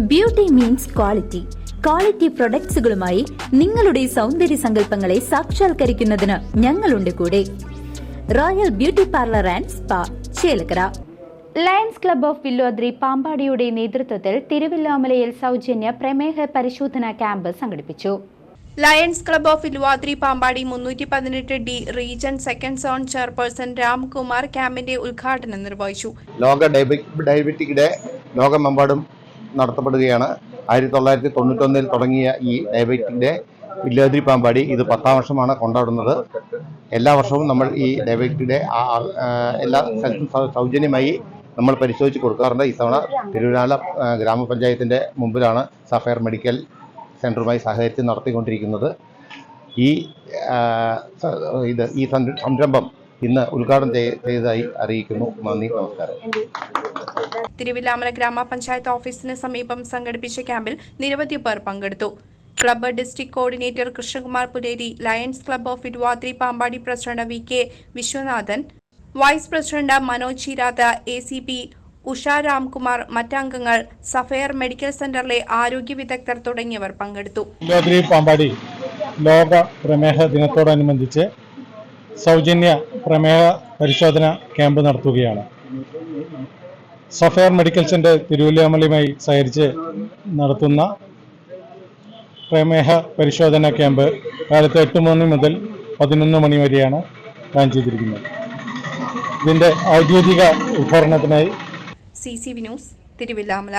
Beauty means quality quality പ്രൊഡക്ട്സുകളുമായി നിങ്ങളുടെ സൗന്ദര്യ സങ്കല്പങ്ങളെ സാക്ഷാത്കരിക്കുന്നതിന് ഞങ്ങളുണ്ട് കൂടെ. Royal beauty parlour and spa Chelakkara. Lions Club of Villodri പാമ്പാടിയുടെ നേതൃത്വത്തിൽ തിരുവല്ലാമലയിൽ സൗജന്യ പ്രമേഹ പരിശോധനാ ക്യാമ്പ് സംഘടിപ്പിച്ചു. Lions Club of Iluvadri Pampady മുന്നൂറ്റി പതിനെട്ട് D region second zone chairperson Ramkumar ക്യാമ്പിന്റെ ഉദ്ഘാടനം നിർവഹിച്ചു. ലോക ഡയബി- ഡയബറ്റിക് ഡേ ലോകമെമ്പാടും നടത്തപ്പെടുകയാണ്. ആയിരത്തി തൊള്ളായിരത്തി തൊണ്ണൂറ്റൊന്നിൽ തുടങ്ങിയ ഈ ഡയബറ്റിന്റെ ഡേ പാമ്പാടി ഇത് പത്താം വർഷമാണ് കൊണ്ടാടുന്നത്. എല്ലാ വർഷവും നമ്മൾ ഈ ഡയബറ്റിക് ഡേ ആ- ആ- ആ, എല്ലാ സ്ഥലത്തും സൗജന്യമായി നമ്മൾ പരിശോധിച്ച് കൊടുക്കാറുണ്ട്. ഇത്തവണ തിരുവനാല ഗ്രാമപഞ്ചായത്തിന്റെ മുമ്പിലാണ് സഫയർ മെഡിക്കൽ സെന്ററുമായി സഹകരിച്ച് നടത്തിക്കൊണ്ടിരിക്കുന്നത്. ഈ ഇത് ഈ സംരംഭം ഇന്ന് ഉദ്ഘാടനം ചെയ്- ചെയ്തതായി അറിയിക്കുന്നു. നന്ദി നമസ്കാരം. തിരുവില്ലാമല ഗ്രാമപഞ്ചായത്ത് ഓഫീസിന് സമീപം സംഘടിപ്പിച്ച ക്യാമ്പിൽ നിരവധി പേർ പങ്കെടുത്തു. Club district coordinator Krishnakumar Puleri lions club of Iduvathri Pampady president V K Viswanathan vice president Manoj Chiratha A C P Usha Ramkumar മറ്റംഗങ്ങൾ sapphire medical സെന്ററിലെ ആരോഗ്യ വിദഗ്ധർ തുടങ്ങിയവർ പങ്കെടുത്തു. പാമ്പാടി ലോക പ്രമേഹ ദിനത്തോടനുബന്ധിച്ച് സൗജന്യ പ്രമേഹ പരിശോധന ക്യാമ്പ് നടത്തുകയാണ്. സഫയർ മെഡിക്കൽ സെന്റർ തിരുവല്ലാമലയുമായി സഹകരിച്ച് നടത്തുന്ന പ്രമേഹ പരിശോധന ക്യാമ്പ് കാലത്ത് എട്ട് മണി മുതൽ പതിനൊന്ന് മണി വരെയാണ് പ്ലാൻ ചെയ്തിരിക്കുന്നത്. ഇതിന്റെ ഔദ്യോഗിക ഉദ്ഘാടനത്തിനായി C C V news Thiruvilwamala